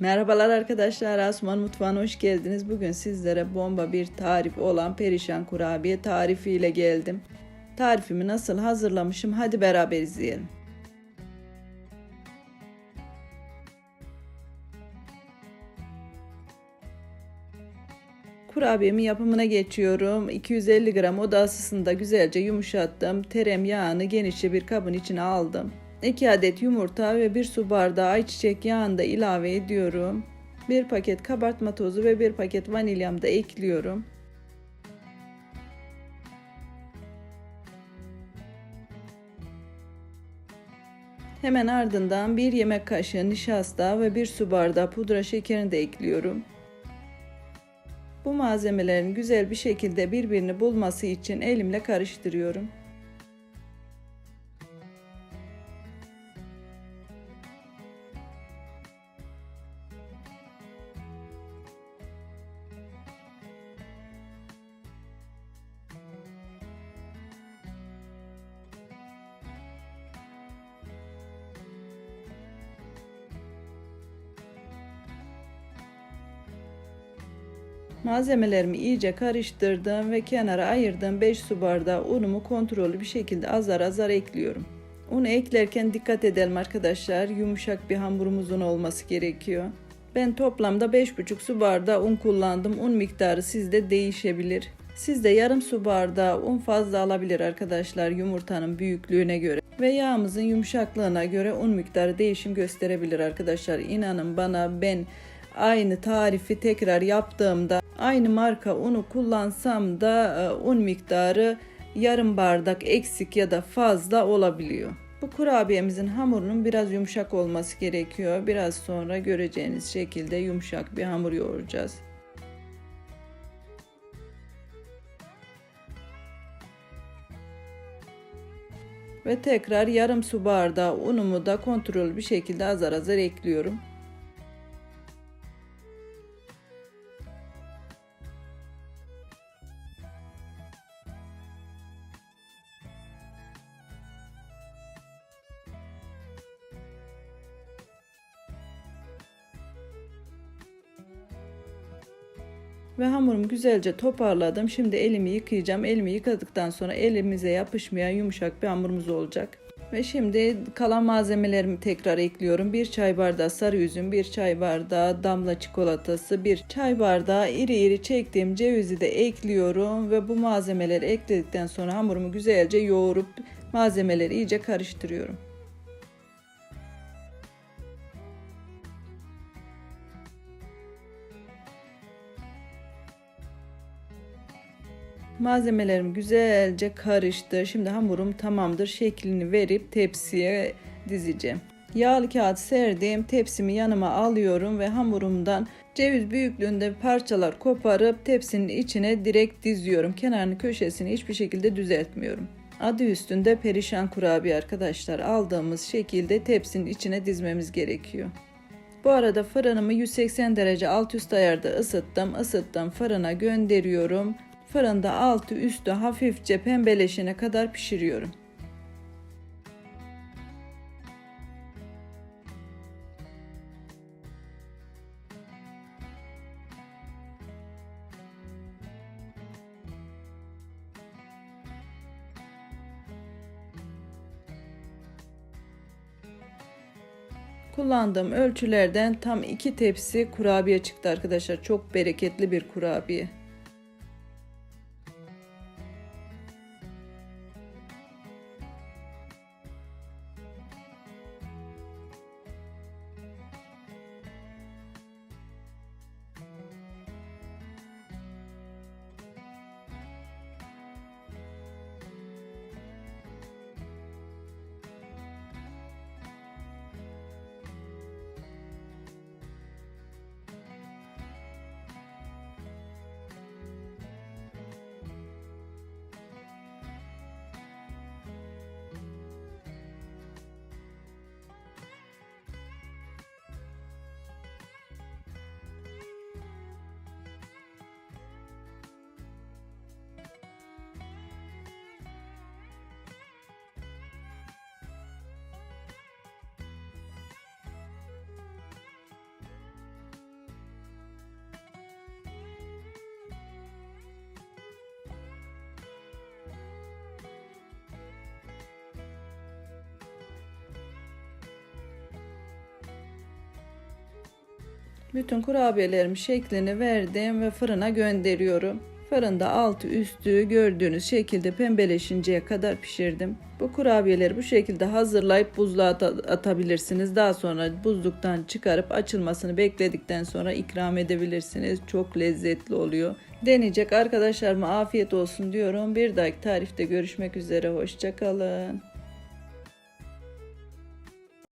Merhabalar arkadaşlar, Asuman Mutfağı'na hoş geldiniz. Bugün sizlere bomba bir tarif olan perişan kurabiye tarifiyle geldim. Tarifimi nasıl hazırlamışım hadi beraber izleyelim. Kurabiyemi yapımına geçiyorum. 250 gram oda ısısında güzelce yumuşattım. Tereyağını genişçe bir kabın içine aldım. 2 adet yumurta ve 1 su bardağı ayçiçek yağını da ilave ediyorum. 1 paket kabartma tozu ve 1 paket vanilyamı da ekliyorum. Hemen ardından 1 yemek kaşığı nişasta ve 1 su bardağı pudra şekerini de ekliyorum. Bu malzemelerin güzel bir şekilde birbirini bulması için elimle karıştırıyorum. Malzemelerimi iyice karıştırdım ve kenara ayırdığım 5 su bardağı unumu kontrollü bir şekilde azar azar ekliyorum. Unu eklerken dikkat edelim arkadaşlar. Yumuşak bir hamurumuzun olması gerekiyor. Ben toplamda 5,5 su bardağı un kullandım. Un miktarı sizde değişebilir. Sizde yarım su bardağı un fazla alabilir arkadaşlar yumurtanın büyüklüğüne göre. Ve yağımızın yumuşaklığına göre un miktarı değişim gösterebilir arkadaşlar. İnanın bana ben aynı tarifi tekrar yaptığımda aynı marka unu kullansam da e, un miktarı yarım bardak eksik ya da fazla olabiliyor. Bu kurabiyemizin hamurunun biraz yumuşak olması gerekiyor. Biraz sonra göreceğiniz şekilde yumuşak bir hamur yoğuracağız. Ve tekrar yarım su bardağı unumu da kontrollü bir şekilde azar azar ekliyorum. Ve hamurumu güzelce toparladım. Şimdi elimi yıkayacağım. Elimi yıkadıktan sonra elimize yapışmayan yumuşak bir hamurumuz olacak. Ve şimdi kalan malzemelerimi tekrar ekliyorum. 1 çay bardağı sarı üzüm, 1 çay bardağı damla çikolatası, 1 çay bardağı iri iri çektiğim cevizi de ekliyorum. Ve bu malzemeleri ekledikten sonra hamurumu güzelce yoğurup malzemeleri iyice karıştırıyorum. Malzemelerim güzelce karıştı. Şimdi hamurum tamamdır. Şeklini verip tepsiye dizeceğim. Yağlı kağıt serdiğim tepsimi yanıma alıyorum ve hamurumdan ceviz büyüklüğünde parçalar koparıp tepsinin içine direkt diziyorum. Kenarını köşesini hiçbir şekilde düzeltmiyorum. Adı üstünde perişan kurabiye arkadaşlar. Aldığımız şekilde tepsinin içine dizmemiz gerekiyor. Bu arada fırınımı 180 derece alt üst ayarda ısıttım. Isıttım fırına gönderiyorum. Fırında altı üstü hafifçe pembeleşene kadar pişiriyorum. Kullandığım ölçülerden tam iki tepsi kurabiye çıktı arkadaşlar. Çok bereketli bir kurabiye. Bütün kurabiyelerimi şeklini verdim ve fırına gönderiyorum. Fırında altı üstü gördüğünüz şekilde pembeleşinceye kadar pişirdim. Bu kurabiyeleri bu şekilde hazırlayıp buzluğa ata- atabilirsiniz. Daha sonra buzluktan çıkarıp açılmasını bekledikten sonra ikram edebilirsiniz. Çok lezzetli oluyor. Deneyecek arkadaşlarıma afiyet olsun diyorum. Bir dahaki tarifte görüşmek üzere. Hoşçakalın.